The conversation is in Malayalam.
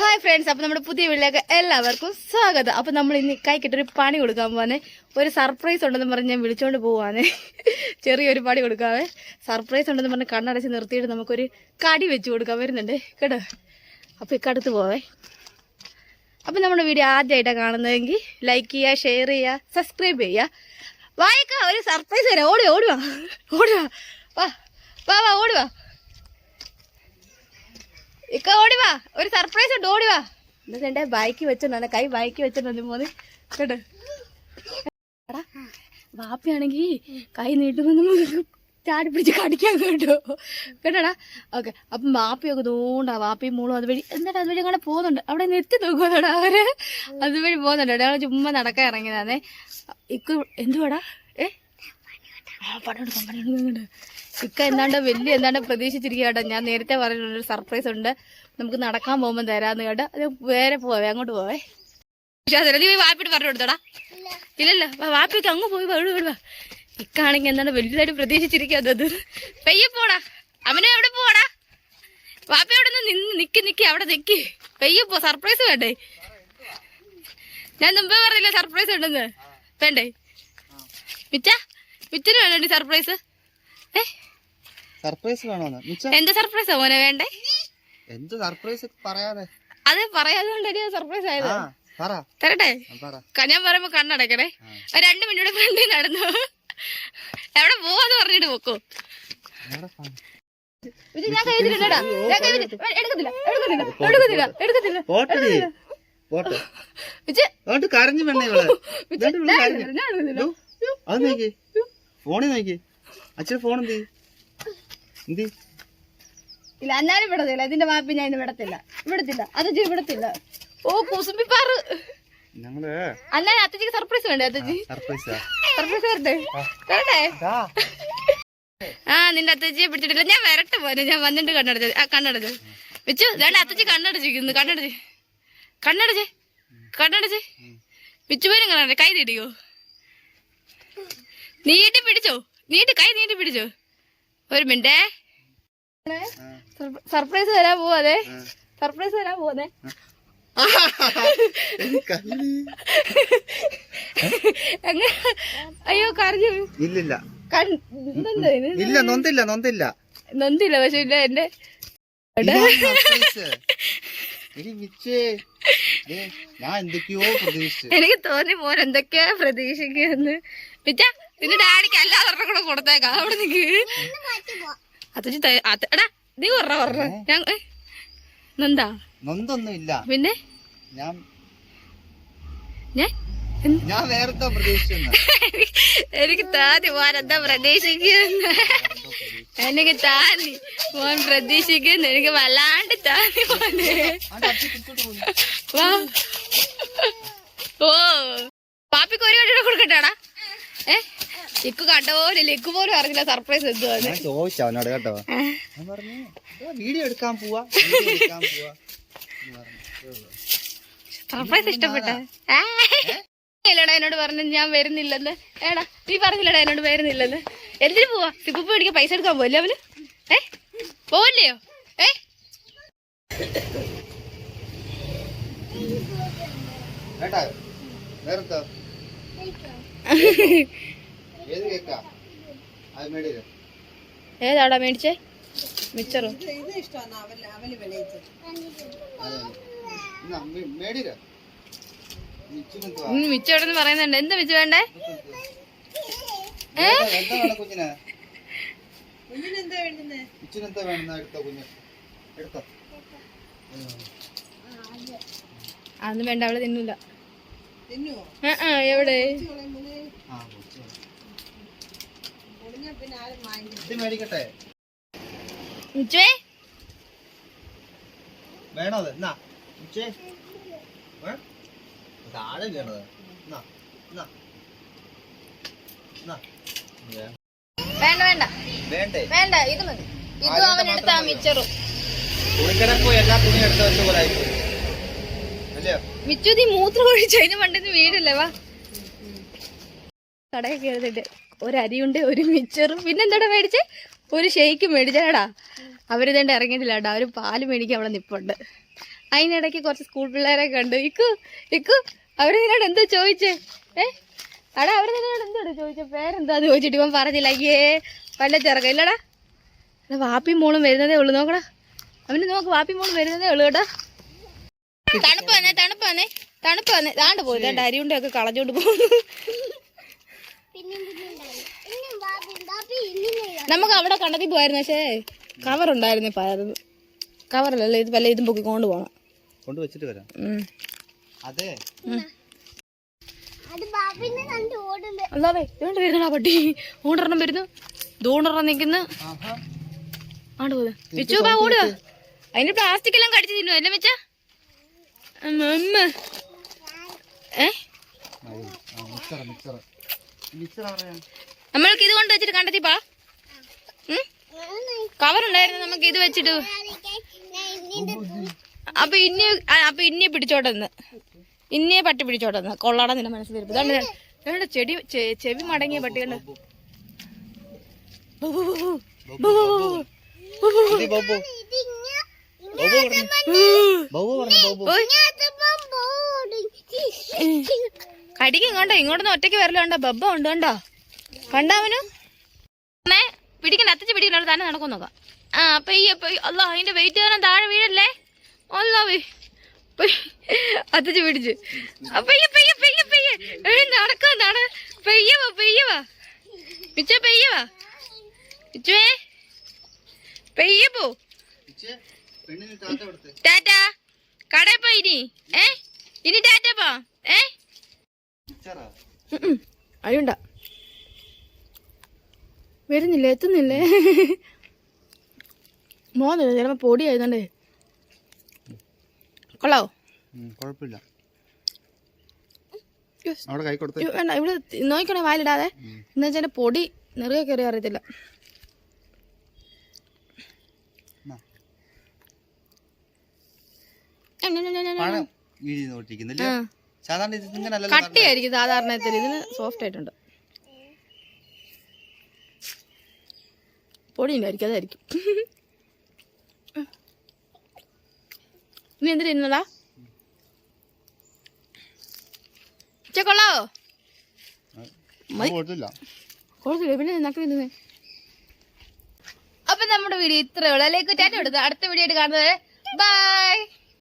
ഹായ് ഫ്രണ്ട്സ് അപ്പം നമ്മുടെ പുതിയ വീട്ടിലേക്ക് എല്ലാവർക്കും സ്വാഗതം. അപ്പം നമ്മൾ ഇന്ന് കൈക്കിട്ടൊരു പണി കൊടുക്കാൻ പോവാനെ ഒരു സർപ്രൈസ് ഉണ്ടെന്ന് പറഞ്ഞ് ഞാൻ വിളിച്ചോണ്ട് പോവാനെ ചെറിയൊരു പണി കൊടുക്കാവേ. സർപ്രൈസ് ഉണ്ടെന്ന് പറഞ്ഞ് കണ്ണടച്ച് നിർത്തിയിട്ട് നമുക്കൊരു കടി വെച്ച് കൊടുക്കാൻ വരുന്നുണ്ട്. കേട്ടോ? അപ്പോൾ ഇക്കടുത്ത് പോവേ. അപ്പം നമ്മുടെ വീഡിയോ ആദ്യമായിട്ടാണ് കാണുന്നതെങ്കിൽ ലൈക്ക് ചെയ്യുക ഷെയർ ചെയ്യുക സബ്സ്ക്രൈബ് ചെയ്യുക. വായിക്ക ഒരു സർപ്രൈസ് തരാം ഓടി ഓടുവാ ഓടുവാ വാ. വാ വാ ഓടുവാ ഇക്ക ഓടി വാ. ഒരു സർപ്രൈസ് ഉണ്ട് ഓടി വാ. എന്നിട്ട് എന്റെ ബൈക്ക് വെച്ചിട്ടുണ്ട് കൈ ബൈക്ക് വെച്ചിട്ടുണ്ട് മോന്. കേട്ടോ എടാ വാപ്പിയാണെങ്കി കൈ നീട്ടുമ്പോ നമുക്ക് ചാടി പിടിച്ച് കടിക്കാൻ കേട്ടോ. കേട്ടോടാ? ഓക്കെ. അപ്പം വാപ്പിയൊക്കെ തോണ്ടാ വാപ്പിയും മോളും അതുവഴി എന്നിട്ട് അതുവഴി അങ്ങനെ പോകുന്നുണ്ട്. അവിടെ നിർത്തി നോക്കുന്നുണ്ട് അവർ? അതുവഴി പോകുന്നുണ്ട്. ഞങ്ങൾ ചുമ്മാ നടക്കാൻ ഇറങ്ങിയതാണേ. ഇക്ക് എന്തുവാടാ? ഏ? പണിയെടുക്കാം പണിയെടുക്കുന്നുണ്ട് ഇക്ക എന്താണ്ട് വലിയ എന്താണ്ട് പ്രതീക്ഷിച്ചിരിക്കുക ഞാൻ നേരത്തെ പറഞ്ഞിട്ടുണ്ട് ഒരു സർപ്രൈസ് ഉണ്ട്. നമുക്ക് നടക്കാൻ പോകുമ്പോൾ തരാന്ന് കേട്ടോ. അത് വേറെ പോവേ അങ്ങോട്ട് പോവേ. വിശ്വാസം നീ വാപ്പിട്ട് പറഞ്ഞു കൊടുത്തോടാ. ഇല്ലല്ലോ വാപ്പിക്ക് അങ്ങ് പോയി വീട് വീട് ഇക്കാണെങ്കിൽ എന്താണ് വലുതായിട്ട് പ്രതീക്ഷിച്ചിരിക്കുന്നത് പെയ്യ പോടാ. അവനെ എവിടെ പോടാ വാപ്പി അവിടെ നിന്ന് നിക്കി നിക്കി അവിടെ നിക്ക്. പെയ്യ പോ സർപ്രൈസ് വേണ്ടേ? ഞാൻ മുമ്പേ പറഞ്ഞില്ല സർപ്രൈസ് ഉണ്ടെന്ന്? വേണ്ടേ? മിച്ച മിച്ചന് വേണ്ടി സർപ്രൈസ് ഏ? സർപ്രൈസ് വേണോന്ന്. എന്താ സർപ്രൈസാ മോനെ വേണ്ടേ? എന്ത് സർപ്രൈസ് പറയാതെ? അത് പറയാതെ കൊണ്ടല്ലേ സർപ്രൈസ് ആയത്. ആ പറ. തരട്ടെ? ഞാൻ പറയുമ്പോ കണ്ണടക്കണേ. രണ്ട് മിനിറ്റ് ഫ്രണ്ടിൽ നടന്നു. എവിടെ പോവാന്ന് പറഞ്ഞിട്ട് പോക്കോ. ഞാൻ ഞാൻ എടുക്കത്തില്ല എടുക്കത്തില്ല എടുക്കത്തില്ല എടുക്കത്തില്ല അതുകൊണ്ട് കരഞ്ഞു പെണ്ണേ ഫോണിൽ നോക്കി. അച്ഛൻ ഫോൺ എന്തി എന്തി? ഇല്ല എന്നാലും വിടത്തില്ല. ഇതിന്റെ വാപ്പി ഞാൻ ഇന്ന് വിടത്തില്ല. വിടത്തില്ല. അത് വിടത്തില്ല. ഓ കുസുമ്പിപ്പാറ് ഞങ്ങൾ അന്നാലും അത്തച്ചിക്ക് സർപ്രൈസ് വേണ്ടേ അത്തജി സർപ്രൈസാ സർപ്രൈസ് തരട്ടെ തരട്ടെ ആ. നിന്റെ അത്തച്ചിയെ പിടിച്ചിട്ടില്ല. ഞാൻ വരട്ടെ പോലെ ഞാൻ വന്നിട്ട് കണ്ണടച്ചത് ആ കണ്ണടച്ചത് വെച്ചു രണ്ട് അത്തച്ചി കണ്ണടച്ചിരിക്കുന്നു കണ്ണടച്ച്. കണ്ണടച്ച്. കണ്ണടച്ച്. വിച്ചുപോലും കണ്ണടച്ച് കൈ നീട്ടിക്കോ. നീട്ടി പിടിച്ചോ. നീട്ടി കൈ നീട്ടി പിടിച്ചോ. ഒരു മിനിറ്റേ. സർപ്രൈസ് തരാൻ പോവാതെ. സർപ്രൈസ് തരാൻ പോവാതെ. അയ്യോ കരഞ്ഞു. ഇല്ലില്ല? ഇല്ല നൊന്തില്ല നൊന്തില്ല. നൊന്തില്ല പക്ഷെ ഇല്ല എന്റെ ഞാൻ എന്തൊക്കെയോ പ്രതീക്ഷിച്ചു. എനിക്ക് തോന്നി മോൻ എന്തൊക്കെയാ പ്രതീക്ഷിക്കുന്നു. പിച്ച നിന്റെ ഡാഡിക്ക് അല്ലാതെ കൂടെ കൊടുത്തേക്കാം. അവിടെ നിക്ക്. അത്തച്ചി എടാ നീ പറ പറ ഞാൻ ഏ, നന്ദാ? ഇല്ല പിന്നെ? ഞാൻ ഞാൻ? ഞാൻ വേറെന്തോ പ്രതീക്ഷിച്ചെന്ന് എനിക്ക് താതി മോൻ എന്താ പ്രതീക്ഷിക്കുന്നു എനിക്ക് താതി മോൻ പ്രതീക്ഷിക്കുന്നു എനിക്ക് വല്ലാണ്ട് താതി മോനെ. ഓ. പാപ്പിക്ക് ഒരു കണ്ടിട്ട് കൊടുക്കട്ടാടാ ഏ ഇക്ക് ലിക്കു പോലും അറിഞ്ഞില്ല. സർപ്രൈസ് എന്തുവാന്ന് ചോദിച്ചു അവനോട് കേട്ടോ. ഞാൻ പറഞ്ഞു "ഇതാ വീഡിയോ എടുക്കാൻ പോവാ സർപ്രൈസ് ഇഷ്ടപ്പെട്ട? ഏടാ എന്നോട് പറഞ്ഞു ഞാൻ വരുന്നില്ലെന്ന്. ഏടാ നീ പറഞ്ഞില്ലടാ എന്നോട് വരുന്നില്ലെന്ന്. എന്തിനു പോവാ? ഇപ്പൊ മേടിക്കാൻ പൈസ എടുക്കാൻ പോവല്ലേ അവന്? ഏ? പോവല്ലയോ? ഏ? ഏട്ടാ വേറെന്തോ? ഏതാടാ മേടിച്ചേ? മിച്ചറോ? മിച്ചോടെന്ന് പറയുന്നുണ്ട്. എന്താ മിച്ച വേണ്ടേ? അതൊന്നും വേണ്ട അവൾ തിന്നൂല. എവിടെ. ഇത് മേടിക്കട്ടെ? വേണോ അത്? എന്നാ? താഴെ വേണത് എന്നാ എന്നാ വേണ്ട വേണ്ട. വേണ്ട? ഇത് മതി. ഇതും അവൻ എടുത്ത മിച്ചറും. മിച്ചു നീ മൂത്രം ഒഴിച്ചു. അതിന് പണ്ടെന്ന് വീടല്ലേ വാ. കടയൊക്കെ കയറിയിട്ട് ഒരു അരിയുണ്ട് ഒരു മിച്ചറും. പിന്നെന്താടാ മേടിച്ചേ? ഒരു ഷെയ്ക്ക് മേടിച്ചാടാ അവരിതേണ്ട ഇറങ്ങിയിട്ടില്ല കേട്ടോ. അവർ പാൽ മേടിക്കാൻ അവിടെ നിപ്പുണ്ട്. അതിനിടയ്ക്ക് കുറച്ച് സ്കൂൾ പിള്ളേരെ കണ്ടു ഇക്കു ഇക്കു അവരിതിനോട് എന്താ ചോദിച്ചേ? ഏ? അടാ അവരിതിനോട് എന്താണ് ചോദിച്ചേ? പേരെന്താന്ന് ചോദിച്ചിട്ട് ഇവൻ പറഞ്ഞില്ല. അയ്യേ വല്ല ചെറുക്ക ഇല്ലടാ. വാപ്പി മോളും വരുന്നതേ ഉള്ളു. നോക്കടാ. അവന് നോക്ക് വാപ്പി മോളും വരുന്നതേ ഉള്ളു കേട്ടാ. തണുപ്പ് വന്നേ തണുപ്പ് വന്നേ തണുപ്പ് വന്നേ. താണ്ട് പോയി. അരിയുണ്ടൊക്കെ കളഞ്ഞോണ്ട് പോകുന്നു. നമുക്ക് അവിടെ കണ്ടത്തിൽ പോയായിരുന്നു പക്ഷേ കവർ ഉണ്ടായിരുന്നു പലതും കവറല്ലേ കവറല്ലല്ലോ ഇത് വല്ല ഇതും പൊക്കി പൊക്കിക്കൊണ്ട് പോകണം കൊണ്ട് വെച്ചിട്ട് വരാം. അതെ. അല്ലാതെ ഇതുകൊണ്ട് വരുന്നടാ പട്ടി. ഓണറണം വരുന്നു. ദൂണ്ടെണ്ണം നിൽക്കുന്നു. ആഹാ. ആണ്ട് പോകുന്നു വിച്ചു ബാ ഓടുക. അതിനെ പ്ലാസ്റ്റിക് എല്ലാം കടിച്ചു തിന്നു അല്ലേ വെച്ച? ഏ നമ്മൾക്ക് ഇത് കൊണ്ട് വെച്ചിട്ട് കണ്ടെത്തിപ്പാ കവർ ഉണ്ടായിരുന്നു നമുക്ക് ഇത് വെച്ചിട്ട് അപ്പൊ ഇന്നെ അപ്പൊ ഇന്നെ പിടിച്ചോട്ടെന്ന് ഇന്നെ പട്ടി പിടിച്ചോട്ടെന്ന് കൊള്ളാടാ നിന്റെ മനസ്സിൽ ഇതാണ്ട് ചെടി ചെവി മടങ്ങിയ പട്ടി കണ്ട് ബു, പറഞ്ഞു കടിക്കും കണ്ടോ? ഇങ്ങോട്ടൊന്നും ഒറ്റയ്ക്ക് വരല കണ്ടോ? ബബ്ബ ഉണ്ട് കണ്ടോ? കണ്ടാവനു അവന്? അമ്മേ, പിടിക്കണ്ട. അത്തച്ച് പിടിക്കണ്ട തന്നെ നടക്കും നോക്കാം. ആ അപ്പൊ ഈ അപ്പൊ അല്ല അതിന്റെ വെയിറ്റ് കാരണം താഴെ വീഴല്ലേ? അല്ലാവേ അത്തച്ച് പിടിച്ച്. പെയ്യ പെയ്യ പെയ്യ പെയ്യ. ഏയ് നടക്കുക നട. പെയ്യവാ പെയ്യവാ മിച്ച പെയ്യവാ മിച്ചുവേ പെയ്യ പോ. ടാറ്റ. കടയിൽ പോയി ഇനി. ഏ? ഇനി ടാറ്റ പോ. ഏ? അഴുണ്ട വരുന്നില്ല? എത്തുന്നില്ലേ? മോന്നില്ല ചിലപ്പോ പൊടി ആയതുകൊണ്ടേ. കൊള്ളാവോ? കുഴപ്പമില്ല വേണ്ട ഇവിടെ നോക്കണേ വായിലിടാതെ. എന്ന് വെച്ചാൽ പൊടി നിറയെ കയറി അറിയത്തില്ല. ഞാൻ ഞാൻ ഞാൻ ഞ, സാധാരണ ഇത് ഇങ്ങനെ കട്ടിയായിരിക്കും സാധാരണത്തിൽ ഇതിന് സോഫ്റ്റ് ആയിട്ടുണ്ട്. പൊടി ഉണ്ടായിരിക്കും അതായിരിക്കും. ഇനി എന്തിനാ ഇരുന്നതാ? കൊള്ളാവോ അത് കൊടുത്തില്ല. പിന്നെ നക്കി നിന്നേ അപ്പൊ നമ്മുടെ വീഡിയോ ഇത്രേ ഉള്ളൂ. അല്ലെങ്കിൽ കുറ്റാറ്റം എടുത്ത് അടുത്ത വീഡിയോ ആയിട്ട് കാണുന്നത് ബൈ